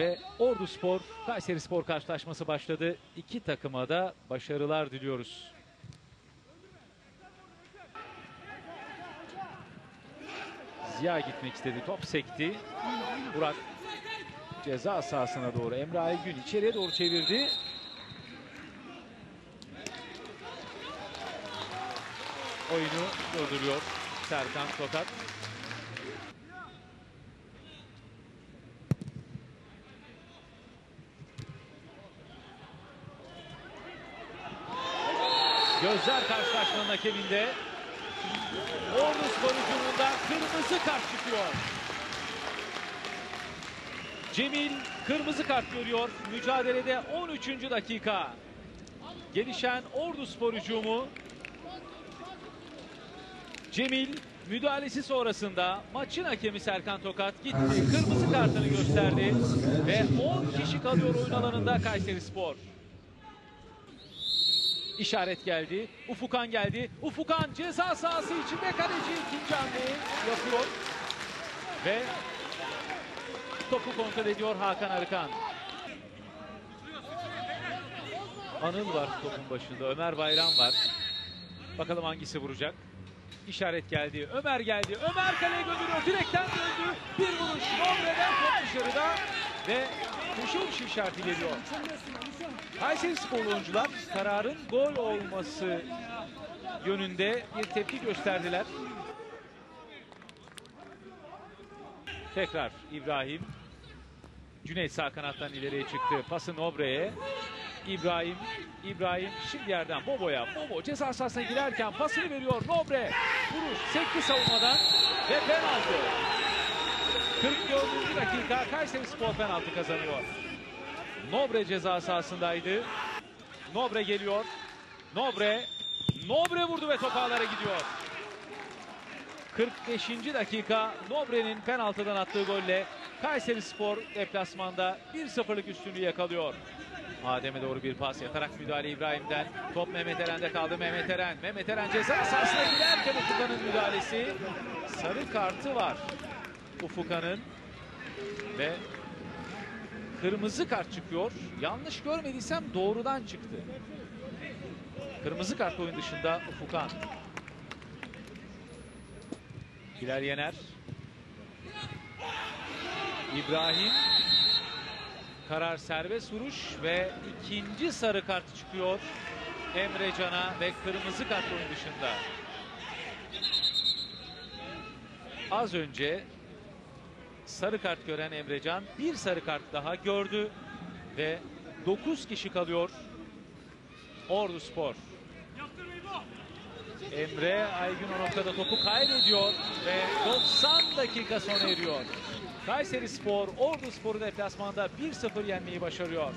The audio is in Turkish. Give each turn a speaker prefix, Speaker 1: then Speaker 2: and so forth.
Speaker 1: Ve Ordu Spor, Kayseri Spor karşılaşması başladı. İki takıma da başarılar diliyoruz. Ziya gitmek istedi. Top sekti. Burak ceza sahasına doğru. Emre Aygün içeriye doğru çevirdi. Oyunu durduruyor Serkan Tokat. Gözler karşılaşmanın hakeminde. Ordu Spor kırmızı kart çıkıyor. Cemil kırmızı kart görüyor. Mücadelede 13. dakika. Gelişen Ordu Spor hücumu. Cemil müdahalesi sonrasında maçın hakemi Serkan Tokat gitti. Kırmızı kartını gösterdi. Ve 10 kişi kalıyor oyun alanında Kayseri Spor. İşaret geldi. Ufukan geldi. Ufukan ceza sahası içinde kaleci ikinci hamleyi yapıyor. Ve topu kontrol ediyor Hakan Arıkan. Anıl var topun başında. Ömer Bayram var. Bakalım hangisi vuracak. İşaret geldi. Ömer geldi. Ömer kaleye gönderiyor. Direkten döndü. Bir vuruş. Nobre'den top dışarıda. Ve köşe vuruş işareti geliyor. Kayseri sporlu oyuncular kararın gol olması yönünde bir tepki gösterdiler. Tekrar İbrahim. Cüneyt sağ kanattan ileriye çıktı. Pası Nobre'ye. İbrahim, İbrahim şimdi yerden Bobo'ya. Bobo ceza sahasına girerken pasını veriyor. Nobre vuruş sekti savunmadan ve penaltı. 44. dakika Kayseri Spor penaltı kazanıyor. Nobre ceza sahasındaydı. Nobre geliyor. Nobre, Nobre vurdu ve top gidiyor. 45. dakika Nobre'nin penaltıdan attığı golle Kayseri Spor deplasmanda 1-0'lık üstünlüğü yakalıyor. Adem'e doğru bir pas yatarak müdahale İbrahim'den. Top Mehmet Eren'de kaldı. Mehmet Eren. Mehmet Eren ceza sahasına giderken Ufukan'ın müdahalesi. Sarı kartı var Ufukan'ın. Ve kırmızı kart çıkıyor. Yanlış görmediysem doğrudan çıktı. Kırmızı kart oyun dışında Ufukan. Bilal Yener. İbrahim. Karar serbest vuruş ve ikinci sarı kart çıkıyor Emre Can'a ve kırmızı kart oyun dışında. Az önce sarı kart gören Emrecan bir sarı kart daha gördü ve 9 kişi kalıyor Ordu Spor. Emre Aygün o noktada topu kaybediyor ve 90 dakika sona eriyor. Kayseri Spor Ordu Spor'u deplasmanda 1-0 yenmeyi başarıyor.